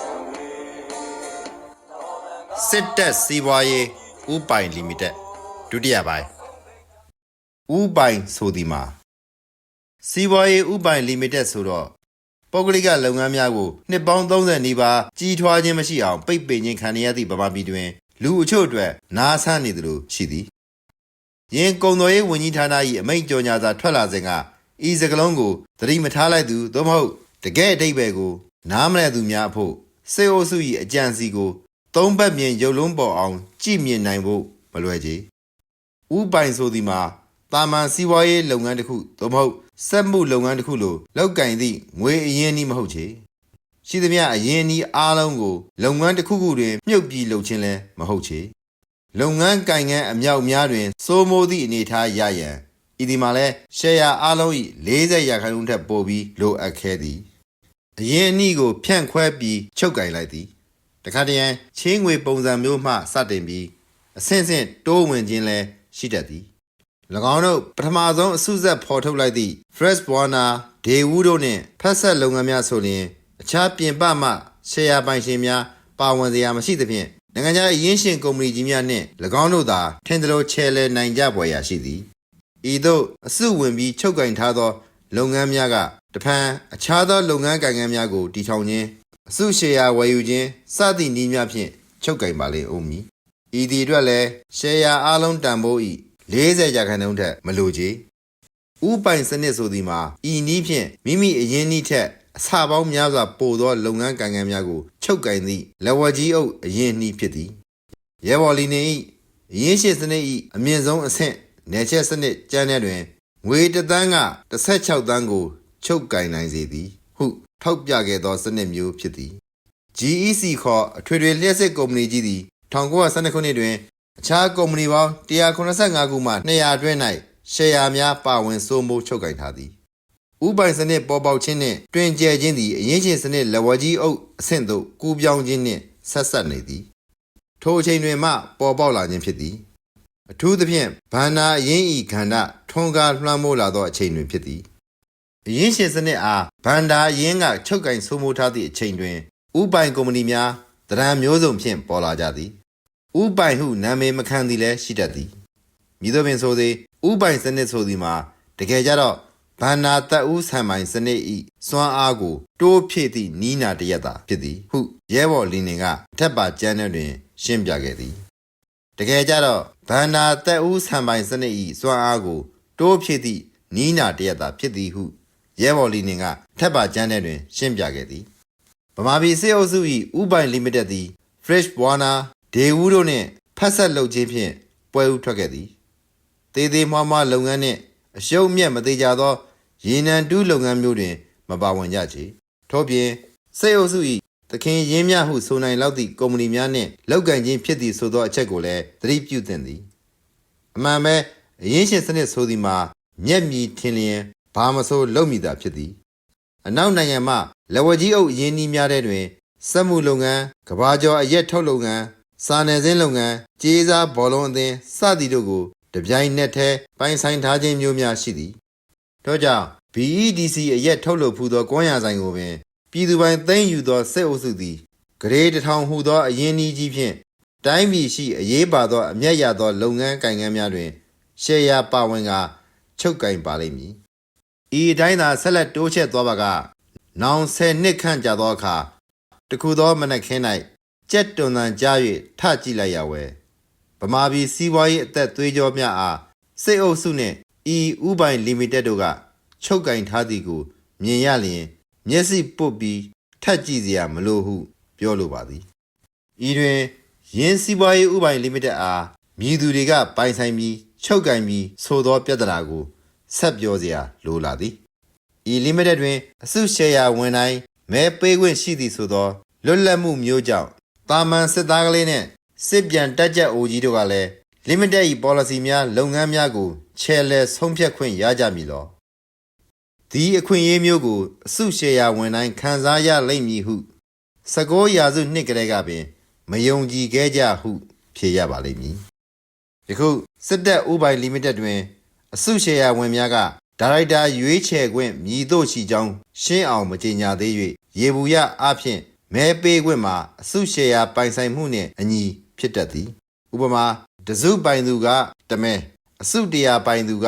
စုံတွေစစ်တပ်စီးပွားရေးဥပိုင်လီမိတက်ဒုတိယပိုင်းဥပိုင်ဆိုဒီမှာစီးပွားရေးဥပိုင်လီမိတက်ဆိုတော့ပုဂ္ဂလိကလုပ်ငန်းများကိုနှစ်ပေါင်း30နီးပါးကြီးထွားခြင်းမရှိအောင်ပိတ်ပင်ခြင်းခံရသည့်ဗမာပြည်တွင် လူအချို့အတွက်နားဆန်းနေသလိုရှိသည်ယင်းကုံတော်ရေးဝန်ကြီးဌာန၏အမိန့်ကြော်ညာစာထွက်လာစဉ်က ဤစကလုံးကိုသတိမထားလိုက်သူသို့မဟုတ်တကယ်အတိတ်ပဲကိုနားမလည်သူများအဖို့စေအိုစု၏အကြံစီကိုသုံးဘက်မြင်ရုပ်လုံးပေါ်အောင် ကြည့်မြင်နိုင်ဖို့မလွယ်ကြ။ဥပိုင်ဆိုသည်မှာတာမန်စီးပွားရေးလုပ်ငန်းတစ်ခုသို့မဟုတ်စက်မှုလုပ်ငန်းတစ်ခုလိုလောက်ကင်သည့်ငွေအရင်းနှီးမဟုတ်ချေ။ရှိသမျှအရင်းနှီးအားလုံးကိုလုပ်ငန်းတစ်ခုခုတွင်မြုပ်ပြီးလုပ်ခြင်းလည်းမဟုတ်ချေ။လုပ်ငန်းကင်ငန်းအမြောက်များတွင်စိုးမိုးသည့်အနေအထားရရန် ဤဒီမှာလည်းရှယ်ယာအားလုံး၏40ရာခိုင်နှုန်းထက်ပိုပြီးလိုအပ်ခဲ့သည်။အရင်းအနှီးကိုဖြန့်ခွဲပြီးချုပ်ကင်လိုက်သည်။တခါတရံချင်းငွေပုံစံမျိုးမှစတင်ပြီးအဆင့်ဆင့်တိုးဝင်ခြင်းလည်းရှိတတ်သည်၎င်းတို့ပထမဆုံးအစုဆက်ဖော်ထုတ်လိုက်သည့် Fresh Warner, Daewoo တို့နှင့်ဖက်ဆက်လုပ်ငန်းများဆိုရင်အခြားပြင်ပမှရှယ်ယာပိုင်ရှင်များပါဝင်စရာမရှိသဖြင့်နိုင်ငံခြားအရင်းရှင်ကုမ္ပဏီကြီးများနှင့်၎င်းတို့သာထင်သလိုချဲလဲနိုင်ကြပွေရာရှိသည် ဤသို့အစုဝင်ပြီးချုပ်ကင်ထားသော လုပ်ငန်းများကတဖန်အခြားသောလုပ်ငန်းကိုင်ငန်းများကိုတည်ထောင်ခြင်းအစုရှယ်ယာဝယ်ယူခြင်းစသည့်နည်းများဖြင့်ချုပ်ကင်ပါလေဦးမည်ဤဒီအတွက်လည်းရှယ်ယာအလုံးတန်ဖိုးဤ40ရာခိုင်နှုန်းထက်မလိုချေဥပိုင်စနစ်ဆိုသည်မှာဤနည်းဖြင့်မိမိအရင်းနည်းထက်အစပေါင်းများစွာပိုသောလုပ်ငန်းကိုင်ငန်းများကိုချုပ်ကင်သည့်လက်ဝါကြီးအုပ်အရင်းနှီးဖြစ်သည်ရဲဘော်လီနေဤအရင်းရှိစနစ်ဤအမြင့်ဆုံးအဆင့် နယ်ချက်စနစ်ကျန်းတဲ့တွင်ငွေတစ်သန်းက16သန်းကို ချုပ်ကင်နိုင်စေသည် ဟု ထောက်ပြခဲ့သောစနစ်မျိုးဖြစ်သည် GEC ခေါ်အထွေထွေလျှက်စစ်ကုမ္ပဏီကြီးသည်1912ခုနှစ်တွင်အခြားကုမ္ပဏီပေါင်း185ခုမှ200အတွင်း၌ရှယ်ယာများပါဝင်စိုးမိုးချုပ်ကိုင်ထားသည်ဥပိုင်စနစ်ပေါ်ပေါက်ခြင်းနှင့်တွင်ကျယ်ခြင်းသည်အရင်ချင်းစနစ်လက်ဝါးကြီးအုပ်အဆင့်သို့ကူးပြောင်းခြင်းနှင့်ဆက်ဆက်နေသည်ထိုအချိန်တွင်မှပေါ်ပေါက်လာခြင်းဖြစ်သည် အထူးသဖြင့်ဘန္နာအရင်ဤခန္ဓာထွန်းကားလွှမ်းမိုးလာသောအချိန်တွင်ဖြစ်သည်အရင်းရှင်စနစ်အားဘန္တာရင်းကချုပ်ကင်ဆိုးမိုးထားသည့်အချိန်တွင်ဥပိုင်ကုမ္ပဏီများတရံမျိုးစုံဖြင့်ပေါ်လာကြသည်ဥပိုင်ဟုနာမည်မခံသည်လည်းရှိတတ်သည်မည်သို့ပင်ဆိုသည်ဥပိုင်စနစ်ဆိုသည်မှာတကယ်ကြတော့ဘန္နာတက်ဦးဆံပိုင်စနစ်ဤစွမ်းအားကို တိုးဖြည့်သည့်နီးနာတရက်သာဖြစ်သည်ဟုရဲဘော်လီနင်ကအထက်ပါကျမ်းထဲတွင် ရှင်းပြခဲ့သည် တကယ်ကြတော့ဘန္နာတက်ဦးဆံပိုင်စနစ်ဤစွမ်းအားကိုတိုးဖြည့်သည့်နီးနာတရက်သာဖြစ်သည်ဟုရဲဘော်လီနင်ကထက်ပါကျမ်းထဲတွင် ရှင်းပြခဲ့သည်ဗမာပြည်စေအုပ်စု၏ဥပိုင်လီမိတက်သည် Fresh Warner, Daewoo တို့နှင့်ဖက်ဆက်လုပ်ခြင်းဖြင့်ပွဲဥထွက်ခဲ့သည်တေးသေးမွားမွားလုပ်ငန်းနှင့်အရှုံးအမြတ်မသေးကြသောရေနံတူးလုပ်ငန်းမျိုးတွင် မပါဝင်ကြချေထို့ပြင်စေအုပ်စု၏ သခင်ရင်းမြဟုဆိုနိုင်လောက်သည့်ကုမ္ပဏီများနှင့်လောက်ကန်ခြင်းဖြစ်သည့်ဆိုသောအချက်ကိုလည်းသတိပြုသင့်သည်အမှန်ပဲအရင်ရှင်စနစ်ဆိုသည်မှာမျက်မြည်ထင်လျင်ဘာမဆိုလုပ်မိတာဖြစ်သည်အနောက်နိုင်ငံမှလက်ဝကြီးအုပ်ရင်းနှီးများတဲ့တွင်စက်မှုလုပ်ငန်းကဘာကျော်အရက်ထုတ်လုပ်ငန်းစာနယ်ဇင်းလုပ်ငန်းကြေးစားဘောလုံးအသင်းစသည်တို့ကိုတပြိုင်နက်တည်းပိုင်ဆိုင်ထားခြင်းမျိုးများရှိသည်တို့ကြောင့် BEDC အရက်ထုတ်လုပ်ဖူးသောကွမ်းရဆိုင်ကိုပင် ပြည်သူပိုင်သိမ်းယူသောစစ်အုပ်စုသည်ဂရေတစ်ထောင်ဟူသောအရင်းနှီးကြီးဖြင့်တိုင်းပြည်ရှိအရေးပါသောအမျက်ရသော လုပ်ငန်းကိုင်ငန်းများတွင်ရှယ်ယာပါဝင်ကချုပ်ကင်ပါလိမ့်မည်။ဤအတိုင်းသာဆက်လက်တိုးချက်သွားပါကနောင်10နှစ်ခန့်ကြာသောအခါတခုသောမနက်ခင်း၌ကြက်တွန်တန်ကြား၍ထကြည့်လိုက်ရဝဲဗမာပြည်စီးပွားရေးအသက်သွေးကြောများအားစိတ်အုပ်စုနှင့်ဤဥပိုင်လီမိတက်တို့ကချုပ်ကင်ထားသည်ကိုမြင်ရလျင် မျက်စိပုတ်ပြီးထက်ကြည့်စရာမလိုဟု ပြောလိုပါသည်ဤတွင်ယင်းစီးပွားရေးဥပိုင်လီမိတက်အားမြည်သူတွေကပိုင်ဆိုင်ပြီးချုပ်ကင်ပြီးဆိုသောပြဿနာကိုဆက်ပြောစရာလိုလာသည်ဤ limited တွင်အစုရှယ်ယာဝင်တိုင်းမဲပေးခွင့်ရှိသည်ဆိုသောလွတ်လပ်မှုမျိုးကြောင့်တာမန်စစ်သားကလေးနှင့်စစ်ပြန်တက်ကြက်အိုကြီးတို့ကလည်း limited ၏ policy များလုပ်ငန်းများကိုချဲလဲဆုံးဖြတ်ခွင့်ရကြမည်လော ဒီအခွင့်အရေးမျိုးကိုအစုရှယ်ယာဝင်တိုင်းခံစားရလိမ့်မည်ဟု19ရာစုနှစ်ကလေးကပင် မယုံကြည်ခဲ့ကြဟု ဖြေရပါလိမ့်မည်ယခုစစ်တပ်ဥပိုင် limited တွင် အစုရှယ်ယာဝင်များကဒါရိုက်တာရွေးချယ်ခွင့်မြည်တို့ရှိကြောင်းရှင်းအောင်မကြေညာသေး၍ရေဘူးရအဖြစ်မဲပေးခွင့်မှာအစုရှယ်ယာပိုင်ဆိုင်မှုနှင့်အညီဖြစ်တတ်သည် ဥပမာတစုပိုင်သူကတမဲအစုတရာပိုင်သူက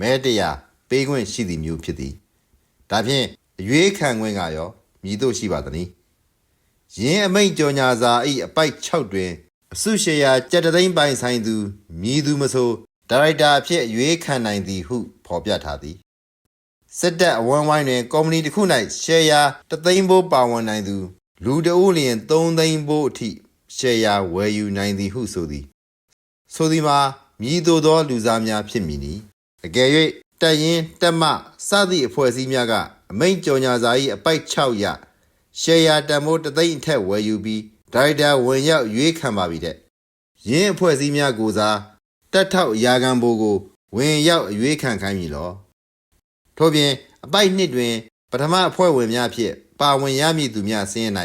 မဲတရာ ပေးခွင့်ရှိသည်မျိုးဖြစ်သည်ဒါဖြင့်အရွေးခံခွင့်ကရောမြည်တို့ရှိပါသနည်းယင်းအမိန့်ကြော်ညာစာ၏အပိုက်6တွင်အစုရှယ်ယာကြက်တသိန်းပိုင်ဆိုင်သူမြည်သူမဆိုဒါရိုက်တာအဖြစ်အရွေးခံနိုင်သည်ဟုဖော်ပြထားသည်စစ်တပ်အဝန်းဝိုင်းတွင်ကုမ္ပဏီတစ်ခု၌ရှယ်ယာတသိန်းဘိုးပါဝင်နိုင်သူ လူတဦးလျင်3သိန်းဘိုးအထိရှယ်ယာဝယ်ယူနိုင်သည်ဟုဆိုသည် ဆိုသည်မှာမြည်သို့သော လူစားများဖြစ်မည်နီအကယ်၍ တက်ရင်တက်မစသည့်အဖွဲ့အစည်းများကအမိန့်ကြော်ညာစာ၏အပိုက်6ရရှယ်ယာတန်ဖိုးတသိန်းအထက်ဝယ်ယူပြီးဒါရိုက်တာဝင်ရောက်ရွေးခံပါပြီတဲ့ယင်းအဖွဲ့အစည်းများကိုစားတက်ထောက်ရာခံဘိုးကို ဝင်ရောက်အရွေးခံခိုင်းမည်လောထို့ပြင်အပိုက်နှစ်တွင် ပထမအဖွဲ့ဝင်များဖြင့်ပါဝင်ရမည့်သူများစင်း၌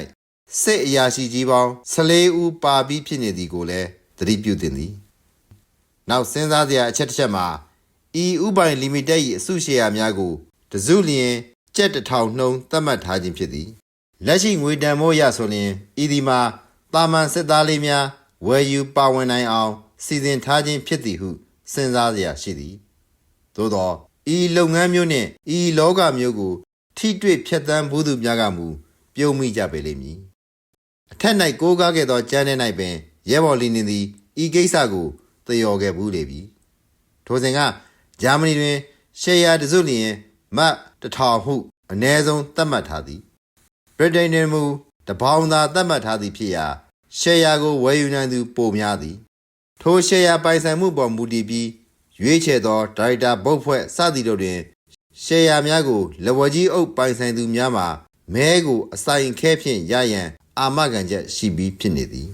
စစ်အရာရှိကြီးပေါင်း14ဦးပါပြီးဖြစ်နေသည်ကိုလည်းသတိပြုသင့်သည်နောက်စဉ်းစားစရာအချက်တစ်ချက်မှာ ဤဥပိုင်လီမိတက်၏အစုရှယ်ယာများကိုတစုလျင်ကျပ်တစ်ထောင်နှုန်းသတ်မှတ်ထားခြင်းဖြစ်သည်လက်ရှိငွေတန်မိုးရဆိုလျင်ဤဒီမှာတာမန်စစ်သားလေးများဝယ်ယူပါဝင်နိုင်အောင်စီစဉ်ထားခြင်းဖြစ်သည်ဟုစဉ်းစားစရာရှိသည်သို့သောဤလုပ်ငန်းမျိုးနှင့်ဤလောကမျိုးကို ထိတွေ့ဖြတ်တန်းဘူးသူများကမူပြုံးမိကြပေလိမ့်မည်အထက်၌ကိုးကားခဲ့သောကျမ်းထဲ၌ပင်ရဲဘော်လီနင်သည်ဤကိစ္စကိုသယော်ခဲ့ဘူးလေပြီထိုစဉ်က ဂျာမနီတွင်ရှယ်ယာတစုလျင်မတ်တစ်ထောင်ဟုအ ਨੇ ဆုံးသတ်မှတ်ထားသည်ဗြိတိန်တွင်မူတပေါင်းသာသတ်မှတ်ထားသည်ဖြစ်ရာရှယ်ယာကိုဝယ်ယူနိုင်သူပိုများသည် ထိုရှယ်ယာပိုင်ဆိုင်မှုပေါ်မူတည်ပြီးရွေးချယ်သောဒါရိုက်တာဘုတ်ဖွဲ့စသည်တို့တွင်ရှယ်ယာများကိုလက်ဝဲကြီးအုပ်ပိုင်ဆိုင်သူများမှာမဲကိုအစိုင်ခဲဖြင့်ရရန်အာမခံချက်ရှိပြီးဖြစ်နေသည်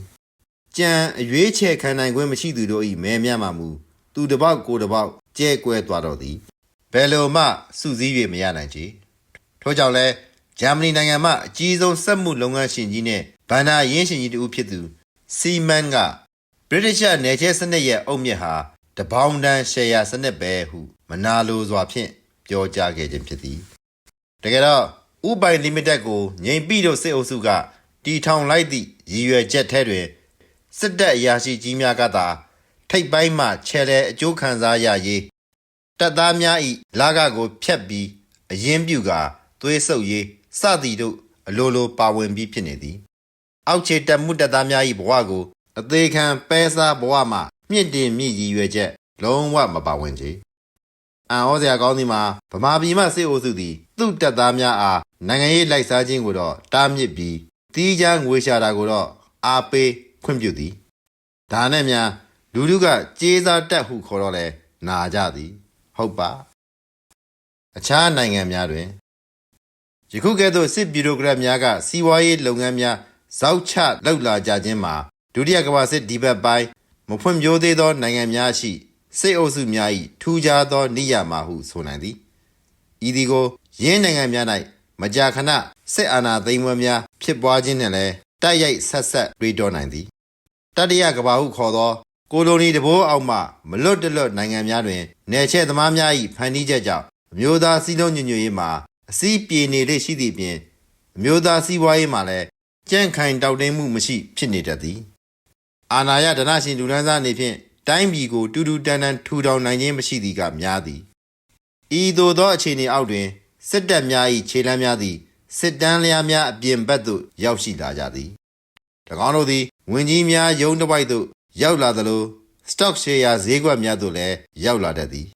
ကြံအရွေးချယ်ခံနိုင်ခွင့်မရှိသူတို့၏မဲများမှာမူသူတစ်ပေါက်ကိုယ်တစ်ပေါက် ကျဲကွဲသွားတော့သည်ဘယ်လိုမှစုစည်း၍မရနိုင်ချေထို့ကြောင့်လဲဂျာမနီနိုင်ငံမှအကြီးဆုံးစက်မှုလုပ်ငန်းရှင်ကြီးနှင့်ဗန္ဒာရင်းရှင်ကြီးတူဖြစ်သူစီမန်ကဗြိတိရှနယ်ချဲစနစ်ရဲ့အုတ်မြစ်ဟာတပေါင်းတန်းရှယ်ယာစနစ်ပဲဟုမနာလိုစွာဖြင့်ပြောကြားခဲ့ခြင်းဖြစ်သည်တကယ်တော့ဥပိုင်လီမိတက်ကိုငိန်ပိတို့စစ်အုပ်စုကတီထောင်လိုက်သည့်ရည်ရွယ်ချက်ထဲတွင်စစ်တပ်အရာရှိကြီးများကသာ ထိပ်ပိုင်းမှချဲလဲအကျိုးခံစားရရေးတပ်သားများ၏လာကကိုဖျက်ပြီးအရင်ပြုကာသွေးဆုပ်ရေးစသည်တို့အလိုလိုပါဝင်ပြီးဖြစ်နေသည်အောက်ခြေတက်မှုတက်သားများ၏ဘဝကို အသေးခံပဲစားဘဝမှမြင့်တင်မြင့်ရည်ရွယ်ချက် လုံးဝမပါဝင်ချေအံ့ဩစရာကောင်းသည်မှာဗမာပြည်မှစစ်အုပ်စုသည် သူ့တက်သားများအားနိုင်ငံရေးလိုက်စားခြင်းကိုတော့တားမြစ်ပြီးတီးချမ်းငွေရှာတာကိုတော့အားပေးခွင့်ပြုသည်ဒါနဲ့များ လူလူကကြေးစားတက်ဟုခေါ်တော့လဲနာကြသည် ဟုတ်ပါ အခြားနိုင်ငံများတွင်ယခုကဲ့သို့စစ်ဗျူရိုကရက်များကစီးပွားရေးလုပ်ငန်းများဇောက်ချလောက်လာကြခြင်းမှာဒုတိယကမ္ဘာစစ်ဒီဘက်ပိုင်းမဖွံ့ဖြိုးသေးသောနိုင်ငံများရှိစစ်အုပ်စုများ၏ထူးခြားသောနေရာမှာဟုဆိုနိုင်သည်ဤဒီကိုယင်းနိုင်ငံများ၌မကြာခဏစစ်အာဏာသိမ်းပွဲများဖြစ်ပွားခြင်းနှင့်လည်းတိုက်ရိုက်ဆက်ဆက်တွေးတောနိုင်သည်တတိယကမ္ဘာဟုခေါ်သော ကိုလိုနီတဘိုးအောက်မှမလွတ်တလွတ်နိုင်ငံများတွင်နယ်ချဲ့သမားများ၏ဖန်တီးချက်ကြောင့်အမျိုးသားစည်းလုံးညီညွတ်ရေးမှာအစည်းပြေနေလေရှိသည့်အပြင်အမျိုးသားစည်းဝါးရေးမှာလည်းကြန့်ခိုင်တောက်တင်းမှုမရှိဖြစ်နေတတ်သည်အာနာယဒနာရှင်လူဒန်းစားအနေဖြင့်တိုင်းပြည်ကိုတူတူတန်တန်ထူထောင်နိုင်ခြင်းမရှိသည်ကများသည်ဤသို့သောအခြေအနေအောက်တွင်စစ်တပ်များ၏ခြေလှမ်းများသည်စစ်တမ်းလျားများအပြင်ဘက်သို့ရောက်ရှိလာကြသည်၎င်းတို့သည်ဝင်ကြီးများယုံတစ်ပိုက်သို့ ရောက်လာသလို stock share ဈေးကွက်များသို့လည်းရောက်လာတတ်သည်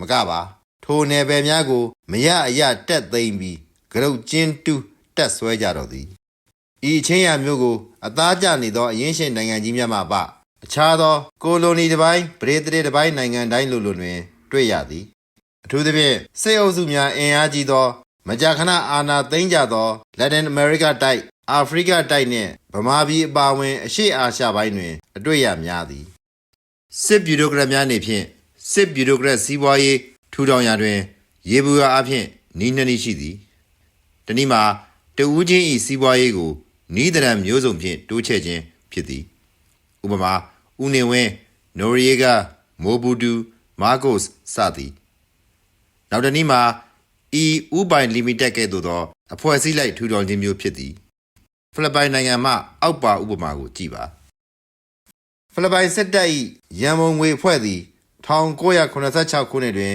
မကပါထိုနယ်ပယ်များကို မရအရတက်သိမ့်ပြီးဂရုတ်ကျင်းတူးတက်ဆွဲကြတော့သည်ဤအချင်းရမျိုးကို အသားကျနေသောအရင်းရှင်နိုင်ငံကြီးများမှပအခြားသော ကိုလိုနီတစ်ပိုင်းဗြိတိန်တစ်ပိုင်းနိုင်ငံတိုင်းလိုလိုတွင် တွေ့ရသည်အထူးသဖြင့်စစ်အုပ်စုများအင်အားကြီးသော မကြာခဏအာဏာသိမ်းကြသောလက်တင်အမေရိကတိုက် အာဖရိကတိုက်နှင့်ဗမာပြည်အပါအဝင် အရှေ့အာရှပိုင်းတွင် အတွေ့ရများသည်စစ်ဗျူရိုကရက်များအနေဖြင့်စစ်ဗျူရိုကရက်စီးပွားရေးထူထောင်ရာတွင် ရေဘူးရာအဖြစ်နီးနှနီးရှိသည်တနည်းမှာတဦးချင်းဤစီးပွားရေးကိုနီးဒရံမျိုးစုံဖြင့်တိုးချဲ့ခြင်းဖြစ်သည်ဥပမာဦးနေဝင်းနိုရီယေဂမိုဘူဒူမာကိုစ်စသည်နောက်တစ်နည်းမှာဤဥပိုင်လီမိတက်ကဲ့သို့သောအဖွဲ့အစည်းလိုက်ထူထောင်ခြင်းမျိုးဖြစ်သည် ဖိလစ်ပိုင်နိုင်ငံမှအောက်ပါဥပမာကိုကြည့်ပါဖိလစ်ပိုင်စစ်တပ်၏ရန်ပုံငွေအဖွဲ့သည်1986ခုနှစ်တွင်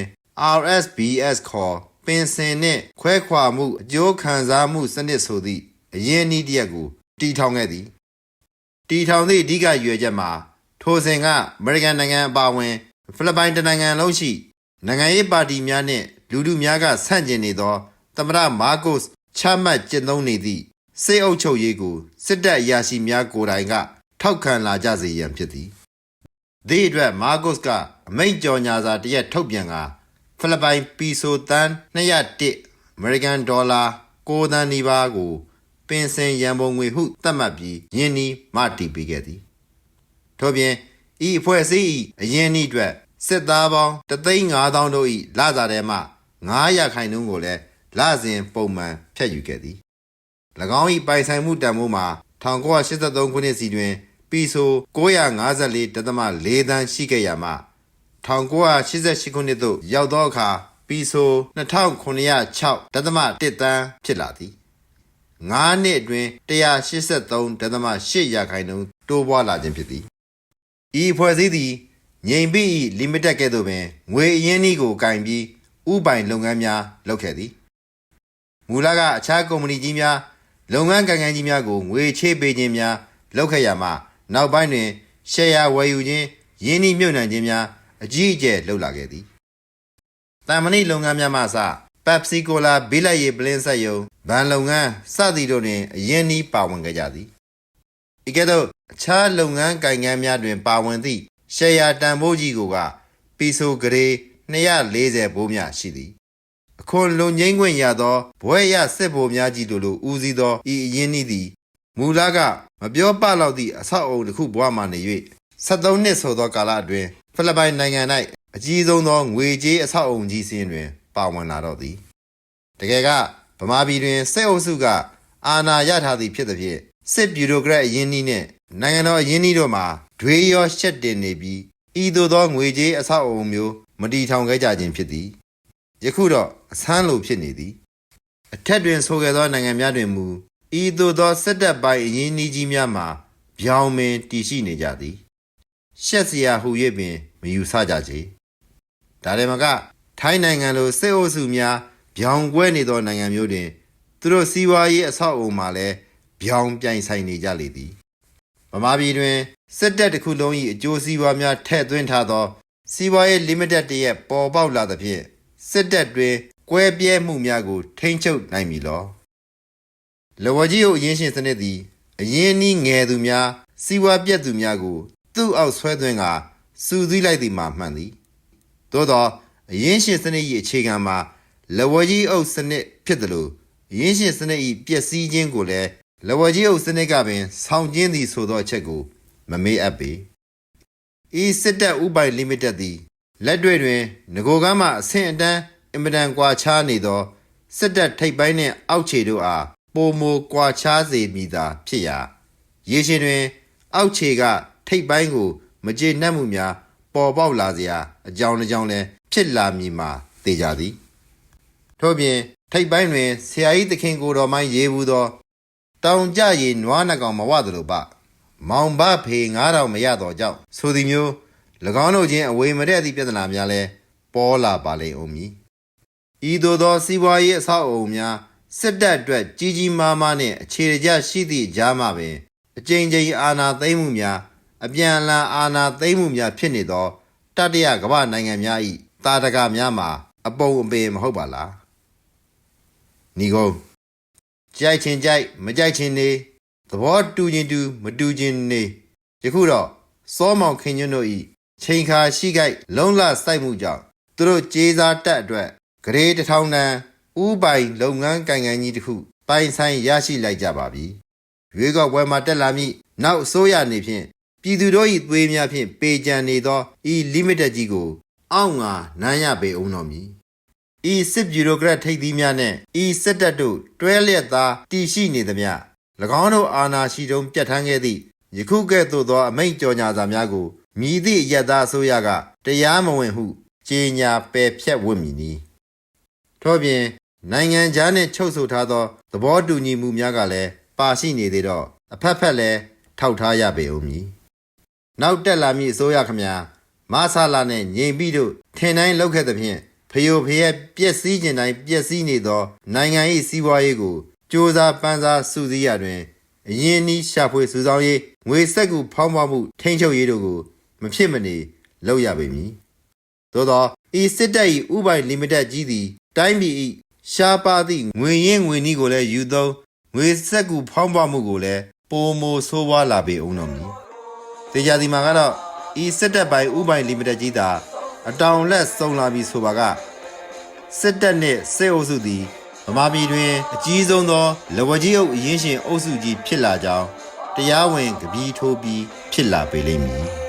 RSBS ခေါ်ပင်စင်နှင့်ခွဲခွာမှုအကျိုးခံစားမှုစနစ်ဆိုသည့်အရင်းအနှီးတစ်ရပ်ကိုတည်ထောင်ခဲ့သည်တီထောင်သည့်အဓိကရည်ရွယ်ချက်မှာထိုစဉ်ကအမေရိကန်နိုင်ငံအပါအဝင်ဖိလစ်ပိုင်တနိုင်ငံလုံးရှိနိုင်ငံရေးပါတီများနှင့်လူထုများကဆန့်ကျင်နေသောသမ္မတမားကိုစ်ချမှတ်ကျင့်သုံးနေသည့် စိတ်အုပ်ချုပ်ရေးကိုစစ်တပ်အရာရှိများကိုယ်တိုင်က ထောက်ခံလာကြစေရန်ဖြစ်သည်။ဒီအတွက်မားကိုစ်ကအမိန့်ကြော်ညာစာတစ်ရက်ထုတ်ပြန်ကဖိလစ်ပိုင်ပီဆိုတန်201အမေရိကန်ဒေါ်လာ9သန်းနီးပါးကို ပင်စင်ရန်ပုံငွေဟုသတ်မှတ်ပြီးယင်းနီမတည်ပေးခဲ့သည်ထို့ပြင်ဤအဖွဲ့အစည်း၏အရင်းအနှီးအတွက်စစ်သားပေါင်း35000တို့၏လစာထဲမှ900ခိုင်နှုန်းကိုလည်းလစဉ်ပုံမှန်ဖြတ်ယူခဲ့သည်၎ င်း၏ပိုင်ဆိုင်မှုတန်ဖိုးမှာ1983ခုနှစ်စီတွင်ပီဆို954.4သန်းရှိခဲ့ရမှ1988ခုနှစ်သို့ရောက်သောအခါပီဆို2906.1သန်းဖြစ်လာသည်9နှစ်အတွင်း183.8ရာခိုင်နှုန်းတိုးပွားလာခြင်းဖြစ်သည်ဤဖွဲ့စည်းသည်ငိန်ပိ၏လီမိတက်ကဲ့သို့ပင်ငွေအရင်းအနှီးကိုကင်ပြီးဥပိုင်လုပ်ငန်းများလုပ်ခဲ့သည်မူလကအခြားကုမ္ပဏီကြီးများ လုပ်ငန်းကိုင်ကိုင်ကြီးများကိုငွေချေးပေးခြင်းများလုပ်ခဲ့ရမှနောက်ပိုင်းတွင်ရှယ်ယာဝယ်ယူခြင်းရင်းနှီးမြှုပ်နှံခြင်းများအကြီးအကျယ်လုပ်လာခဲ့သည်တမ်မဏိလုပ်ငန်းများမှအစပက်ဆီကိုလာဘီလက်ရီပလင်းဆက်ယုံဗန်လုပ်ငန်းစသည်တို့တွင်အရင်နီးပါဝင်ခဲ့ကြသည်ဤကဲ့သို့အခြားလုပ်ငန်းကိုင်ငန်းများတွင်ပါဝင်သည့်ရှယ်ယာတန်ဖိုးကြီးကိုကပီဆိုဂရေ240ဘိုးများရှိသည်အ ခွန်လုံငိမ့်ခွင့်ရသောဘွဲရစစ်ဘိုလ်များကြီးတို့လိုဦးစီးသောဤအရင်နီးသည်မူလကမပြောပလောက်သည့်အဆောက်အအုံတစ်ခုဘဝမှနေ၍73နှစ်ဆိုသောကာလအတွင်းဖိလစ်ပိုင်နိုင်ငံ၌အကြီးဆုံးသောငွေကြေးအဆောက်အအုံကြီးစင်းတွင် ပါဝင်လာတော့သည်တကယ်ကဗမာပြည်တွင်စစ်အုပ်စုက အာဏာရထားသည်ဖြစ်သဖြင့်စစ်ဗျူရိုကရက်အရင်းနှီးနှင့်နိုင်ငံတော်အရင်းနှီးတို့မှာဒွေရောရှက်တင်နေပြီးဤသို့သောငွေကြေးအဆောက်အအုံမျိုးမတီထောင်ခဲ့ကြခြင်းဖြစ်သည်ယခုတော့ အဆန်းလိုဖြစ်နေသည်အထက်တွင်ဆိုခဲ့သောနိုင်ငံများတွင်မူဤသို့သောစစ်တပ်ပိုင်းအရင်းနှီးကြီးများမှာဗျောင်ပင်တည်ရှိနေကြသည်ရှက်စရာဟူ၍ပင်မယူဆကြချေဒါလည်းမကထိုင်းနိုင်ငံလိုစစ်အုပ်စုများဗျောင်ကွဲနေသောနိုင်ငံမျိုးတွင်သူတို့စီးပွားရေးအဆောက်အအုံမှာလည်းဗျောင်ပြိုင်ဆိုင်နေကြလေသည်ဗမာပြည်တွင်စစ်တပ်တစ်ခုလုံး၏အကျိုးစီးပွားများထည့်သွင်းထားသောစီးပွားရေး limited တရက်ပေါ်ပေါက်လာသဖြင့်စစ်တပ်တွင် ကွဲပြဲမှုများကို ထိမ့်ချုပ်နိုင်ပြီလောလဝကြီးကိုအရင်ရှင်စနစ်သည်အရင်နီးငယ်သူများစီးပွားပြက်သူများကို သူ့အောက်ဆွဲသွင်းကစူးစီးလိုက်သည်မှာမှန်သည်သို့သောအရင်ရှင်စနစ်၏အခြေခံမှာလဝကြီးအုပ်စနစ်ဖြစ်တယ်လို့အရင်ရှင်စနစ်၏ပျက်စီးခြင်းကိုလည်းလဝကြီးအုပ်စနစ်ကပင် ဆောင်ကျင်းသည်ဆိုသောအချက်ကို မမေးအပ်ပေဤစစ်တပ်ဥပိုင်လီမိတက်သည်လက်တွေ့တွင်ငโกကမ်းမှအဆင့်အတန်း အင်မတန်ကွာခြားနေသောစစ်တပ်ထိပ်ပိုင်းနှင့်အောက်ခြေတို့အားပိုမိုကွာခြားစေမိသာဖြစ်ရာရေရှင်တွင် အောက်ခြေကထိပ်ပိုင်းကို မကျေနပ်မှုများ ပေါ်ပေါက်လာစရာအကြောင်းတစ်ကြောင်းလည်းဖြစ်လာမည်မှာသိကြသည်ထို့ပြင်ထိပ်ပိုင်းတွင်ဆရာကြီးသခင်ကိုတော်မိုင်းရေးဘူးသောတောင်ကြရည်နွားနှကောင်မဝသလိုပမောင်ဘဖေ9000မရတော့ကြောင့်ဆိုသည်မျိုး၎င်းတို့ချင်းအဝေမတဲ့သည့်ပြဿနာများလဲပေါ်လာပါလိမ့်ဦးမည် ဤသို့သောစီးပွားရေးအဆောက်အအုံများစစ်တပ်အတွက်ကြီးကြီးမားမားနှင့်အခြေအကျရှိသည့်ကြားမှာပင်အကြိမ်ကြိမ်အာဏာသိမ်းမှုများအပြန်အလှန်အာဏာသိမ်းမှုများဖြစ်နေသောတတိယကမ္ဘာနိုင်ငံများ၏တာတကာများမှာအပုံအပင်မဟုတ်ပါလားညီကုန်းကြိုက်ချင်ကြိုက်မကြိုက်ချင်နေသဘောတူချင်တူမတူချင်နေယခုတော့စောမောင်ခင်ညွန့်တို့ဤချိန်ခါရှိခိုက်လုံလစိုက်မှုကြောင့်သူတို့ကြေးစားတက်အတွက် ဂရေတစ်ထောင်တန်ဥပိုင်လုပ်ငန်းကိုင်ငန်းကြီးတစ်ခုပိုင်ဆိုင်ရရှိလိုက်ကြပါပြီရွေးကောက်ပွဲမှာတက်လာမည့်နောက်အစိုးရအနေဖြင့်ပြည်သူတို့၏သွေးများဖြင့်ပေကြံနေသောဤ limited ကြီးကို အောင့်ငါနမ်းရပေအောင်တော်မူဤစစ်ဗျူရိုကရက်ထိပ်သီးများနှင့်ဤစစ်တပ်တို့တွဲလျက်သားတည်ရှိနေသမျှ၎င်းတို့အာဏာရှိတုံးပြတ်ထန်းခဲ့သည့်ယခုကဲ့သို့သောအမိန့်ကြော်ညာစာများကိုမြည်သည့်ရက်သားအစိုးရကတရားမဝင်ဟုကြေညာပယ်ဖြတ်ဝတ်မည်နီ ထို့ပြင်နိုင်ငံခြားနှင့်ချုပ်ဆိုထားသောသဘောတူညီမှုများကလည်းပါရှိနေသေးတော့အဖက်ဖက်လည်းထောက်ထားရပေဦးမည်နောက်တက်လာမည့်အစိုးရခမညာမဆာလာနှင့်ငြိမ်ပြီးတို့ထင်တိုင်းလောက်ခဲ့သဖြင့်ဖယိုဖယက်ပျက်စီးခြင်းတိုင်းပျက်စီးနေသော နိုင်ငံ၏စီးပွားရေးကိုစ조사ပန်းစားစုစည်းရတွင်အရင်နီးရှာဖွေစုဆောင်းရေးငွေစက်ကူဖောင်းပွားမှုထိန်းချုပ်ရေးတို့ကို မဖြစ်မနေလုပ်ရပေမည်သို့သော ဤစစ်တပ်၏ဥပိုင်လီမိတက်ကြီးသည် တိုင်းပြည်၏ရှားပါသည့်ငွေရင်းငွေနီးကိုလည်းယူသုံးငွေစက်ကူဖောင်းပွားမှုကိုလည်းပိုမိုဆိုးဝါးလာပေအောင်တော်မူတေချာဒီမှာကတော့ဤစစ်တပ်ပိုင်ဥပိုင်လီမိတက်ကြီးသာအတောင်လက်စုံလာပြီဆိုပါကစစ်တပ်နှင့်စစ်အုပ်စုသည်ဗမာပြည်တွင်အကြီးဆုံးသောလဝကြီးအုပ်အရင်းရှင်အုပ်စုကြီးဖြစ်လာကြောင်းတရားဝင်ကပီးထိုးပြီးဖြစ်လာပေလိမ့်မည်